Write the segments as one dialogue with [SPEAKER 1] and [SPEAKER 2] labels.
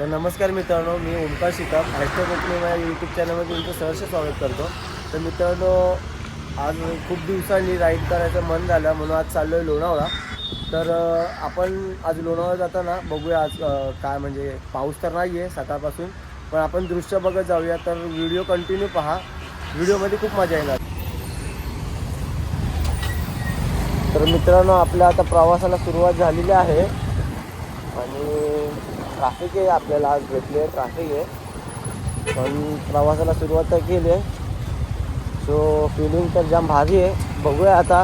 [SPEAKER 1] तर नमस्कार मित्रांनो मी ओमकार शिकाप हॅशटॅग कोकणी माझ्या यूट्यूब चॅनलमध्ये तुमचं सहर्ष स्वागत करतो. तर मित्रांनो आज खूप दिवसांनी राईड करायचं मन झालं म्हणून आज चाललो आहे लोणावळा. तर आपण आज लोणावळा जाताना बघूया आज काय म्हणजे पाऊस तर नाही आहे सकाळपासून पण आपण दृश्य बघत जाऊया. तर व्हिडिओ कंटिन्यू पहा. व्हिडिओमध्ये खूप मजा येणार. तर मित्रांनो आपल्या आता प्रवासाला सुरुवात झालेली आहे. आणि ट्रॅफिक आहे आपल्याला आज भेटली आहे ट्रॅफिक आहे. पण प्रवासाला सुरुवात तर केली आहे. सो फिलिंग तर जाम भारी आहे. बघूया आता.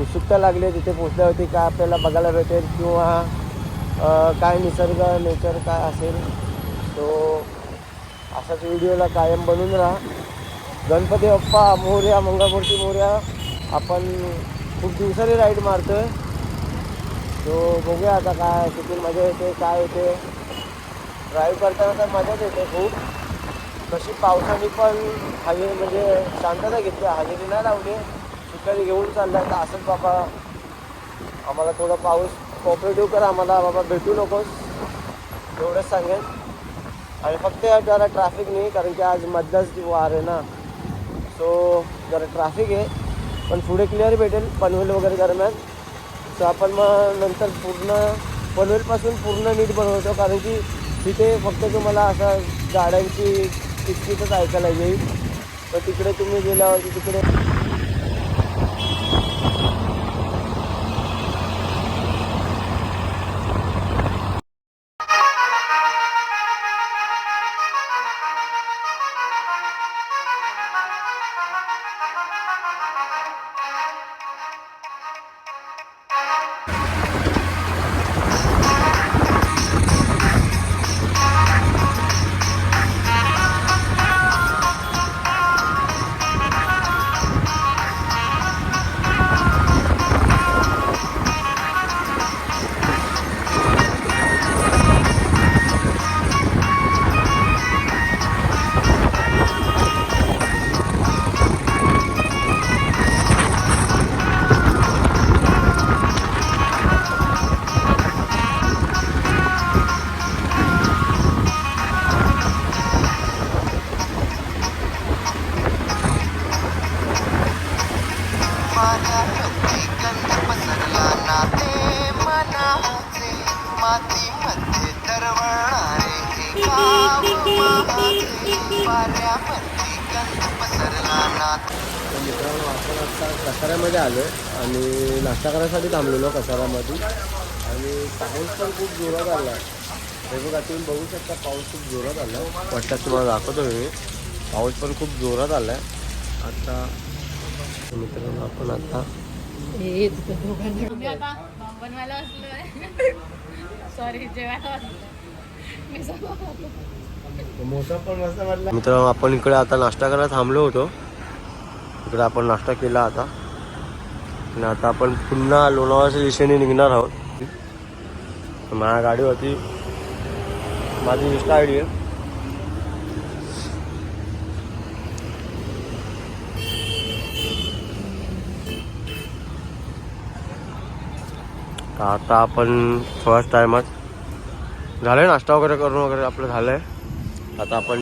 [SPEAKER 1] उत्सुकता लागली आहे तिथे पोचल्यावरती काय आपल्याला बघायला भेटेल किंवा काय निसर्ग नेचर काय असेल. तो असाच व्हिडिओला कायम बनून राहा. गणपती बाप्पा मोर्या मंगळमूर्ती मोर्या. आपण खूप दिवसांनी राईड मारतो आहे तो बघूया आता काय किती मजा येते काय येते. ड्राईव्ह करताना तर मजाच येते खूप. तशी पावसाने पण हजेरी म्हणजे शांतता घेतली हजेरी नाही लावली. शिकारी घेऊन चाललाय तर असंच बाबा आम्हाला थोडं पाऊस कॉपरेटिव्ह कर आम्हाला बाबा भेटू नकोस. एवढंच सांगेन. आणि फक्त या जरा ट्रॅफिक नाही कारण की आज मधलाच वार आहे ना. सो जरा ट्रॅफिक आहे पण पुढे क्लिअर भेटेल पनवेल वगैरे दरम्यान. सो आपण मग नंतर पूर्ण पनवेलपासून पूर्ण नीट बनवतो कारण की तिथे फक्त तुम्हाला असं गाड्यांची किचकिचच ऐकायला येईल. तर तिकडे तुम्ही गेल्यावरती तिकडे मित्रांनो आपण आता कसाऱ्यामध्ये आलो आहे आणि नाश्ता करायसाठी थांबलेलो कसाऱ्यामध्ये. आणि पाऊस पण खूप जोरात आला आहे हे बघा तुम्ही बघू शकता पाऊस खूप जोरात आला आहे वाटतं तुम्हाला दाखवतो मी. पाऊस पण खूप जोरात आला आहे आता तर मित्रांनो आपण आता
[SPEAKER 2] सॉरी जेवायला
[SPEAKER 1] मित्रांनो आपण इकडे आता नाश्ता करायला थांबलो होतो. इकडे आपण नाश्ता केला आता. आणि आता आपण पुन्हा लोणावळ्याच्या दिशेने निघणार आहोत. माझ्या गाडीवरती माझी इंस्टा आय डी आहे आता आपण थोड्याच टायमात झालं आहे नाश्ता वगैरे करून वगैरे आपलं झालं आहे आता आपण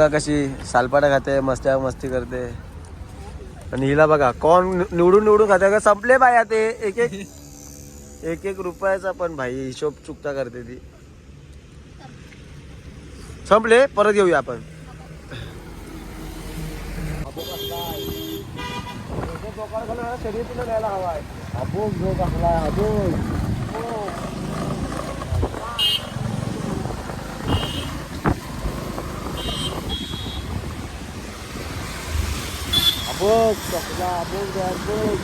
[SPEAKER 1] बघा कशी सालपाटा खाते मस्त्या मस्ती करते आणि हिला बघा कोण निवडून निवडून खाते का संपले बाई ते एक एक एक एक रुपयाचा पण भाई हिशोब चुकता करते ती संपले परत येऊया आपण शर्यतीला न्यायला हवाय Bug, bakla, bulgar, bug.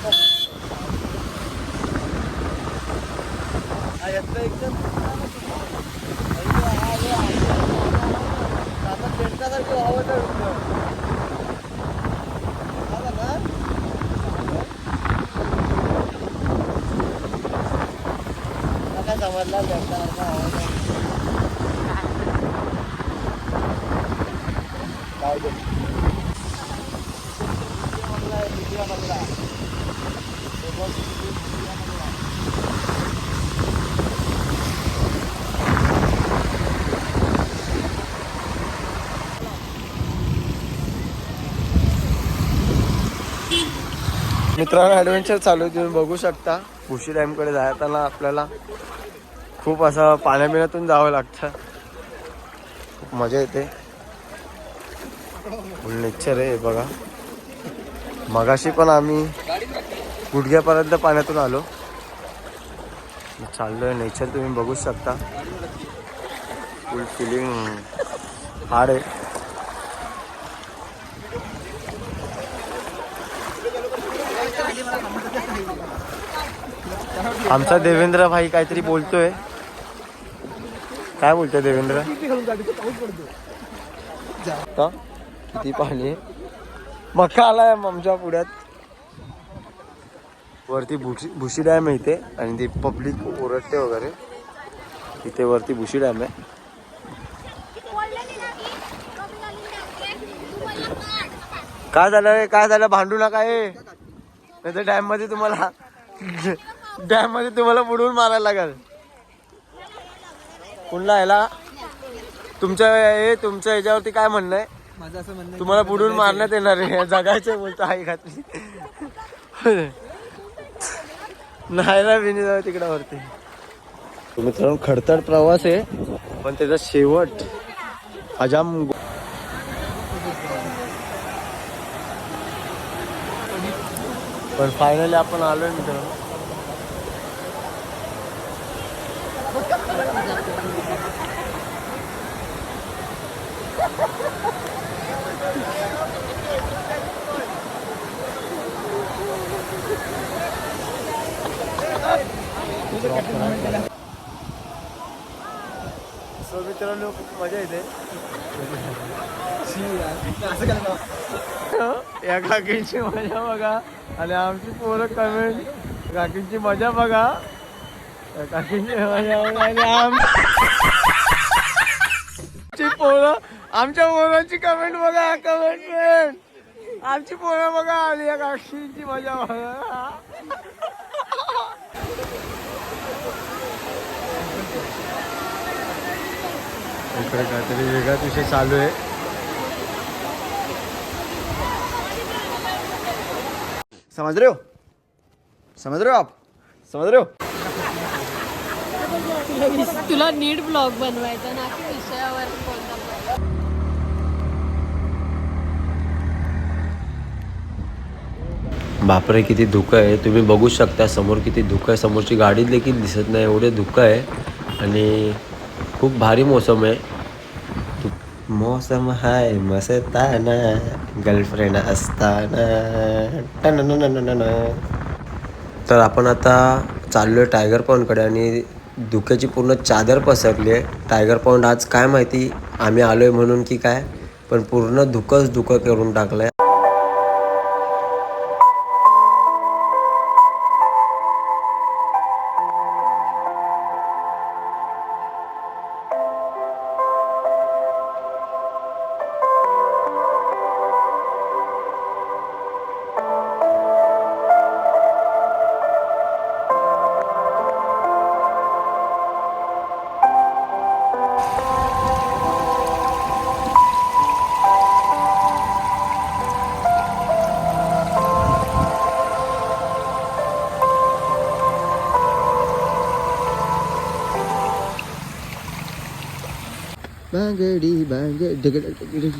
[SPEAKER 1] Thank you. एकदम आता पेटण्यासारखं वाहत आहे एकदम. हा काय समजला पेटण्यासारखं आवाज आहे. जाऊ दे. मित्रांनो ॲडव्हेंचर चालू आहे तुम्ही बघू शकता. भुशी डॅमकडे जाताना आपल्याला खूप असं पाण्याबिण्यातून जावं लागतं. खूप मजा येते. फुल नेचर आहे बघा. मगाशी पण आम्ही गुडघ्यापर्यंत पाण्यातून आलो. चाललोय नेचर तुम्ही बघू शकता. फुल फिलिंग हार्ड आहे. आमचा देवेंद्र भाई काहीतरी बोलतोय. काय बोलतोय देवेंद्र? किती पाणी आहे? मका आलाय आमच्या पुढ्यात. वरती भुशी भुशी डॅम आहे इथे आणि ती पब्लिक ओरडते वगैरे. इथे वरती भुशी डॅम आहे. काय झालं रे? काय झालं? भांडू नका ए नाही तर डॅममध्ये तुम्हाला डॅममध्ये तुम्हाला बुडवून मारायला लागेल. कुणला याला? तुमच्या हे तुमच्या याच्यावरती काय म्हणणं आहे
[SPEAKER 3] माझं असं म्हणणं
[SPEAKER 1] तुम्हाला बुडून मारण्यात येणार आहे. जगायचे बोलतो आई घातली. नाही ना विनी जाऊ तिकडे वरती मित्रांनो खडतर प्रवास आहे. पण त्याचा शेवट अजाम पण फायनली आपण आलोय मित्रांनो सो मित्रांनो खूप मजा येते. या काकींची मजा बघा आणि आमची पोरं कमेंट काकींची मजा बघा. काकींची मजा बघा आणि आमची पोरं आमच्या पोरांची कमेंट बघा कमेंट आमची पोरं बघा आणि या काकींची मजा बघा. इकडे काहीतरी वेगळाच विषय चालू आहे. समझ रहे हो? समझ रहे हो आप? समझ रहे हो?
[SPEAKER 2] तुला नीट ब्लॉग बनवायचा ना की विषयावर.
[SPEAKER 1] बापरे किती धुकं आहे. तुम्ही बघू शकता समोर किती धुकं आहे. समोरची गाडी देखील दिसत नाही एवढे धुकं आहे. आणि खूप भारी मौसम आहे. मौसम हाय मस्ताना गर्लफ्रेंड असताना तर आपण आता चाललो आहे टायगर पॉईंटकडे आणि धुक्याची पूर्ण चादर पसरली आहे. टायगर पॉईंट आज काय माहिती आम्ही आलो आहे म्हणून की काय पण पूर्ण धुकंच धुकं करून टाकलं आहे ਬਾਂਗੜੀ ਬਾਂਗੜੀ